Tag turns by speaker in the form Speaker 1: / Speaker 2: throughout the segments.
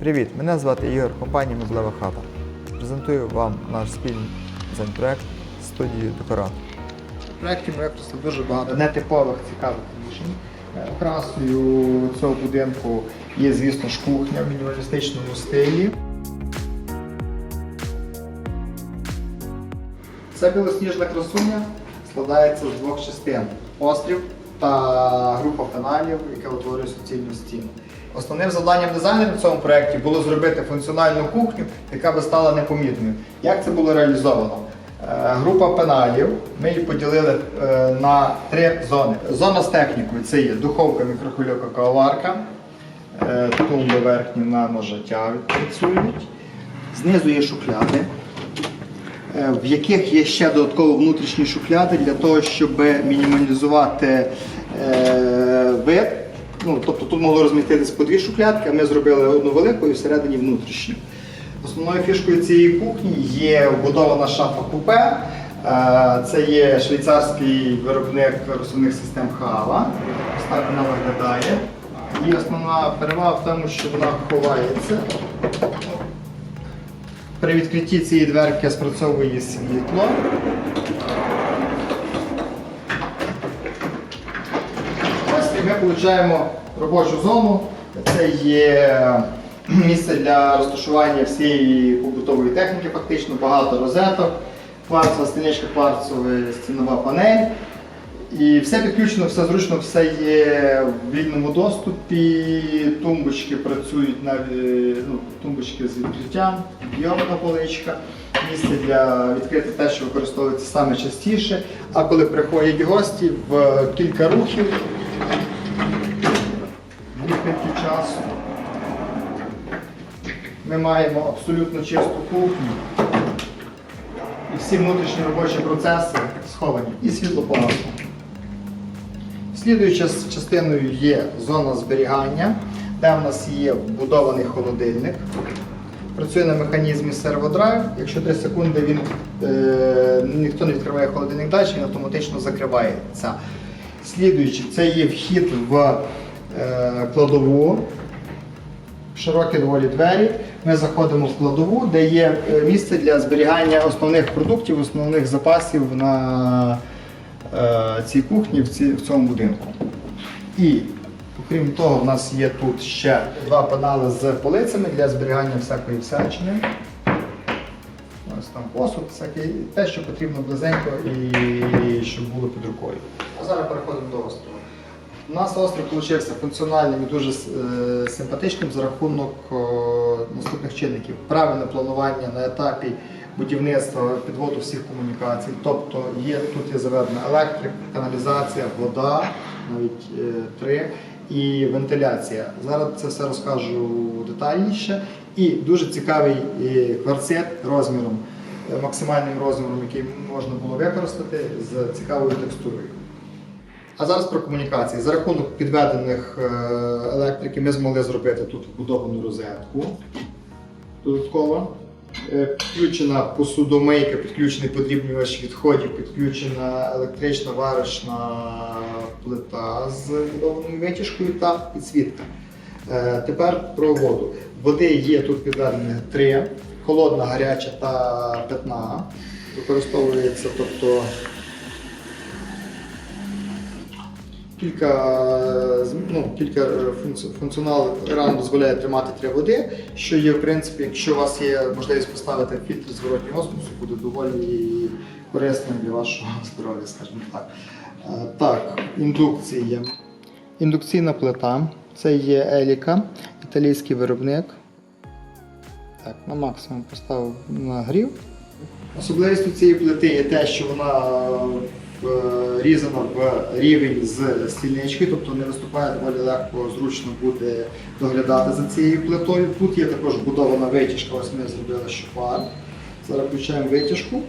Speaker 1: Привіт! Мене звати Ігор, компанія Меблева хата. Презентую вам наш спільний дизайн-проект студію Декорат.
Speaker 2: В проєкті ми використали дуже багато нетипових цікавих рішень. Окрасою цього будинку є, звісно ж, кухня в мінімалістичному стилі. Це білосніжна красуня складається з двох частин: острів та група пеналів, яка утворює суцільну стіну. Основним завданням дизайнера в цьому проєкті було зробити функціональну кухню, яка би стала непомітною. Як це було реалізовано? Е, Група пеналів ми її поділили е, на три зони. Зона з технікою це є духовка, мікрохвильовка, кавоварка, е, тумби верхні на нажаття працюють. Знизу є шухляди, в яких є ще додатково внутрішні шухляди для того, щоб мінімалізувати вид. Ну, тобто тут могло розміститись по дві шухлядки, а ми зробили одну велику і всередині внутрішню. Основною фішкою цієї кухні є вбудована шафа купе. Е, Це є швейцарський виробник розсувних систем Хава. Ось так вона виглядає. І основна перевага в тому, що вона ховається. При відкритті цієї дверки спрацьовує світло. Ось і ми отримуємо робочу зону. Це є місце для розташування всієї побутової техніки, фактично багато розеток, кварцова стіничка, кварцова стінова панель. І все підключено, все зручно, все є в вільному доступі. Тумбочки працюють на е, ну, тумбочки з відкриттям, підйомна поличка, місце для відкрити те, що використовується саме частіше. А коли приходять гості в кілька рухів, відкритті часу, ми маємо абсолютно чисту кухню. І всі внутрішні робочі процеси сховані. І світло погасно. Слідуюча частиною є зона зберігання, де в нас є вбудований холодильник. Працює на механізмі серводрайв. Якщо 3 секунди він, е, ніхто не відкриває холодильник далі, він автоматично закривається. Слідуючи, це є вхід в е, кладову. Широкі доволі двері. Ми заходимо в кладову, де є е, місце для зберігання основних продуктів, основних запасів на е, цій кухні в, цьому будинку. І окрім того, в нас є тут ще два панели з полицями для зберігання всякої всячини. Ось там посуд, всякий, те, що потрібно близенько і щоб було під рукою. А зараз переходимо до острова. У нас острів вийшов функціональним і дуже е, симпатичним за рахунок о, наступних чинників. Правильне планування на етапі будівництва підводу всіх комунікацій. Тобто є, тут є заведена електрика, каналізація, вода, навіть е, три, і вентиляція. Зараз це все розкажу детальніше. І дуже цікавий е, кварцет розміром, е, максимальним розміром, який можна було використати з цікавою текстурою. А зараз про комунікації. За рахунок підведених е, електрики ми змогли зробити тут вбудовану розетку додатково. Е, Підключена посудомийка, підключений подрібнювач відходів, підключена електрична варочна плита з вбудованою витяжкою та підсвітка. Е, Тепер про воду. Води є тут підведені три: холодна, гаряча та питна. Використовується, тобто Кілька, ну, кілька е, функці- функціонал ран дозволяє тримати три води, що є, в принципі, якщо у вас є можливість поставити фільтр зворотнього осмосу, буде доволі корисним для вашого здоров'я, скажімо так. Е, Так, індукція. Індукційна плита. Це є Еліка, італійський виробник. Так, на максимум поставив нагрів. Особливістю цієї плити є те, що вона різано в рівень з стільнички, тобто не виступає доволі легко, зручно буде доглядати за цією плитою. Тут є також будована витяжка, ось ми зробили шофар. Зараз включаємо витяжку.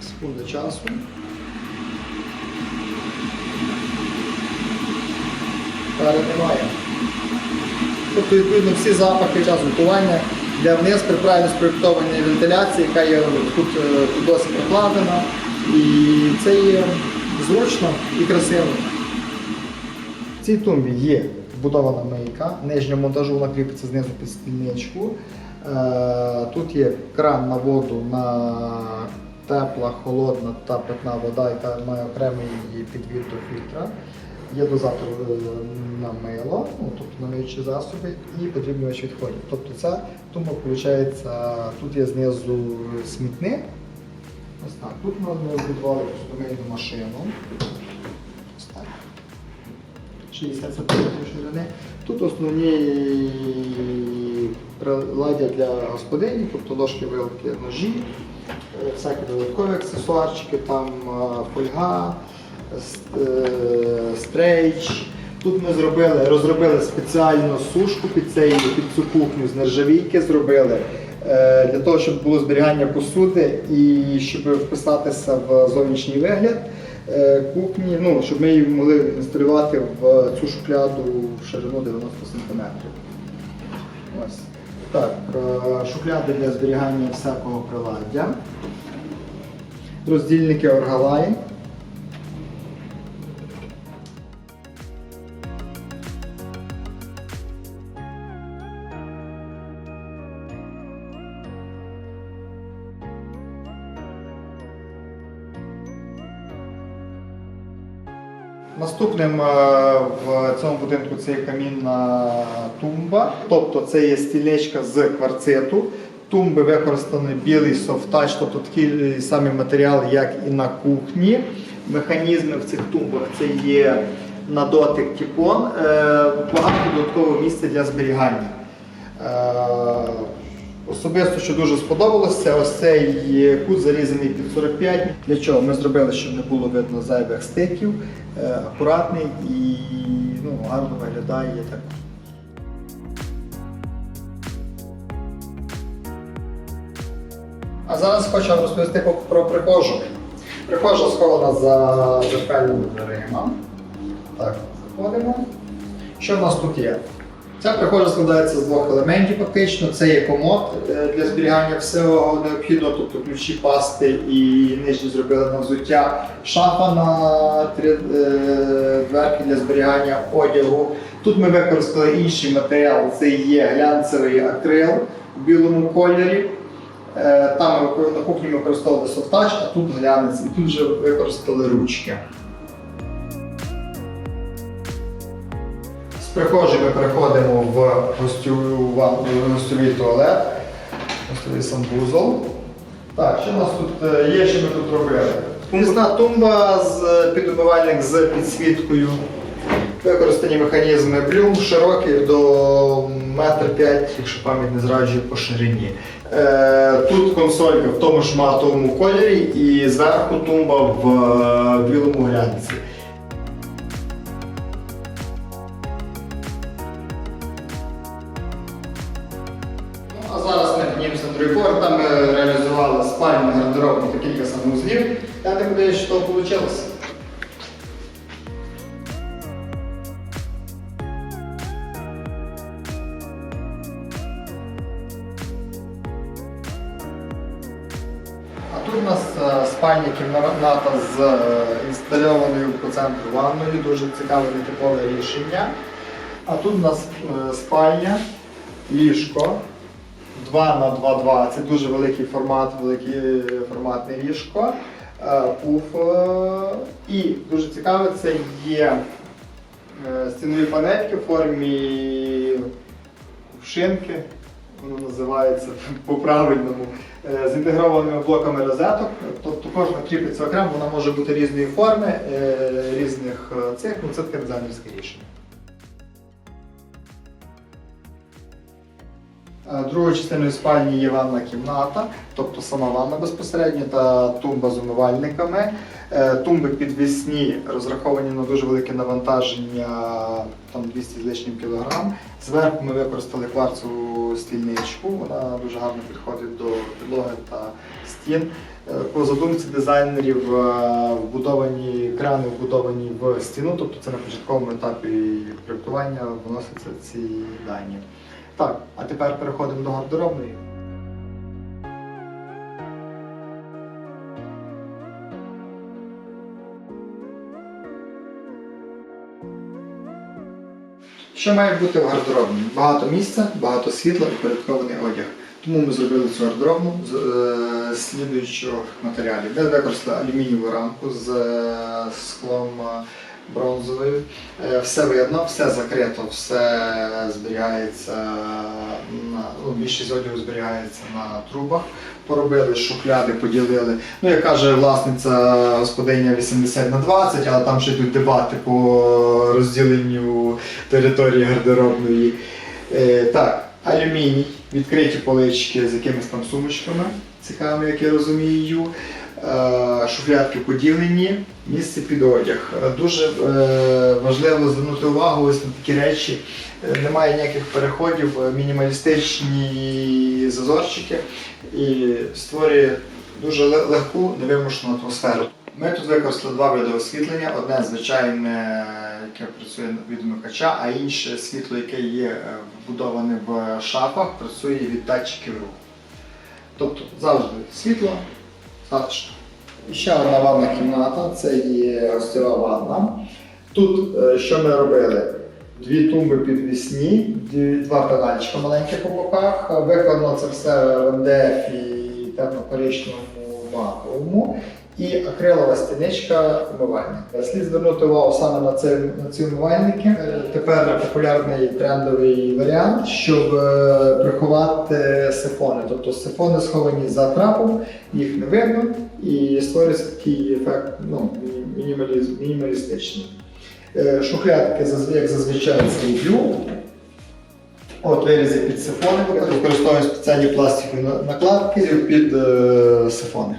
Speaker 2: Секунда часу. Переднімаємо. Тобто відповідно всі запахи час готування де вниз при правильно спроєктованій вентиляції, яка є тут, е, досить прокладена. І це є зручно і красиво. В цій тумбі є вбудована мийка, нижнього монтажу вона кріпиться знизу під стільничку. Е, Тут є кран на воду на тепла, холодна та питна вода, яка має окремий підвід до фільтра. Є дозатор е, на мило, ну, тобто на миючі засоби, і подрібнювач відходів. Тобто ця тумба, виходить, тут є знизу смітник. Ось так. Тут ми збудували постомийну машину. Ось так. 60 см ширини. Тут основні приладдя для господині, тобто ложки, вилки, ножі, е, всякі додаткові аксесуарчики, там е, фольга, е, стрейч. Тут ми зробили, розробили спеціальну сушку під, цей, під цю кухню з нержавійки зробили. е, Для того, щоб було зберігання посуди і щоб вписатися в зовнішній вигляд е, кухні, ну, щоб ми її могли інсталювати в цю шухляду в ширину 90 см. Ось. Так, е, шухляди для зберігання всякого приладдя. Роздільники Оргалайн. Наступним е, в цьому будинку це є камінна тумба, тобто це є стільничка з кварциту. Тумби використаний білий софтач, тобто такий самий матеріал, як і на кухні. Механізми в цих тумбах це є на дотик тіпон, е, багато додаткового місця для зберігання. Особисто, що дуже сподобалося, це ось цей кут зарізаний під 45. Для чого? Ми зробили, щоб не було видно зайвих стиків, е, акуратний і ну, гарно виглядає так. А зараз хочу вам розповісти про прихожу. Прихожа схована за дзеркальними дверима. Так, заходимо. Що в нас тут є? Ця прихожа складається з двох елементів фактично. Це є комод е, для зберігання всього необхідного, тобто ключі, пасти і нижні зробили на взуття, шафа на три е, дверки для зберігання одягу. Тут ми використали інший матеріал, це є глянцевий акрил в білому кольорі. Е, Там на кухні ми використовували софтач, а тут глянець, і тут вже використали ручки. З прихожої ми переходимо в гостьовий туалет, гостьовий санвузол. Так, що у нас тут е, є, що ми тут робили? Вмісна тумба з підумивальник з підсвіткою. Використані механізми блюм широкі до метр п'ять, якщо пам'ять не зраджує по ширині. Е, тут консолька в тому ж матовому кольорі і зверху тумба в е, білому глянці. Тут у нас е, спальня кімната з е, інстальованою по центру ванною, дуже цікаве нетипове рішення. А тут у нас е, спальня, ліжко 2 на 2,2. Це дуже великий формат, великий форматне ліжко. Пуф. І дуже цікаве, це є стінові панельки в формі кувшинки. Воно називається по-правильному. е, З інтегрованими блоками розеток. Тобто кожна кріпиться окремо, вона може бути різної форми, е, різних е, цих, ну це таке дизайнерське рішення. Другою частиною спальні є ванна кімната, тобто сама ванна безпосередньо та тумба з умивальниками. Е, Тумби підвісні розраховані на дуже велике навантаження, там 200 з лишнім кілограм. Зверху ми використали кварцеву стільничку, вона дуже гарно підходить до підлоги та стін. Е, По задумці дизайнерів е, вбудовані крани вбудовані в стіну, тобто це на початковому етапі проєктування вносяться ці дані. Так, а тепер переходимо до гардеробної. Що має бути в гардеробні? Багато місця, багато світла і порядкований одяг. Тому ми зробили цю гардеробну з е, слідуючих матеріалів. Ми використали алюмінієву рамку з е, склом е, бронзовою. Е, все видно, все закрито, все зберігається на ну, більшість одягу зберігається на трубах. Поробили шухляди, поділили. Ну, як каже власниця господиня 80 на 20, але там ще йдуть дебати по розділенню території гардеробної. Е, так, алюміній, відкриті полички з якимись там сумочками, цікавими, як я розумію. Е, шуфлядки поділені, місце під одяг. Е, Дуже е, важливо звернути увагу ось на такі речі. Немає ніяких переходів, мінімалістичні зазорчики і створює дуже легку, невимушену атмосферу. Ми тут використали два види освітлення: одне звичайне, яке працює від вмикача, а інше світло, яке є вбудоване в шафах, працює від датчиків руху. Тобто завжди світло, затишно. Ще одна ванна кімната це є гостьова ванна. Тут е, що ми робили? Дві тумби підвісні, два педальчика маленькі по боках. Виконано це все в МДФ і темно-коричневому матовому. І акрилова стіничка умивальник. Слід звернути увагу саме на, це, на ці умивальники. Е, Тепер популярний трендовий варіант, щоб е, приховати сифони. Тобто сифони сховані за трапом, їх не видно і створюється такий ефект ну, мінімаліз- мінімалістичний. Е, Шухлядки, як зазвичай, люблю. От вирізи під сифони, використовуємо спеціальні пластикові накладки під сифони.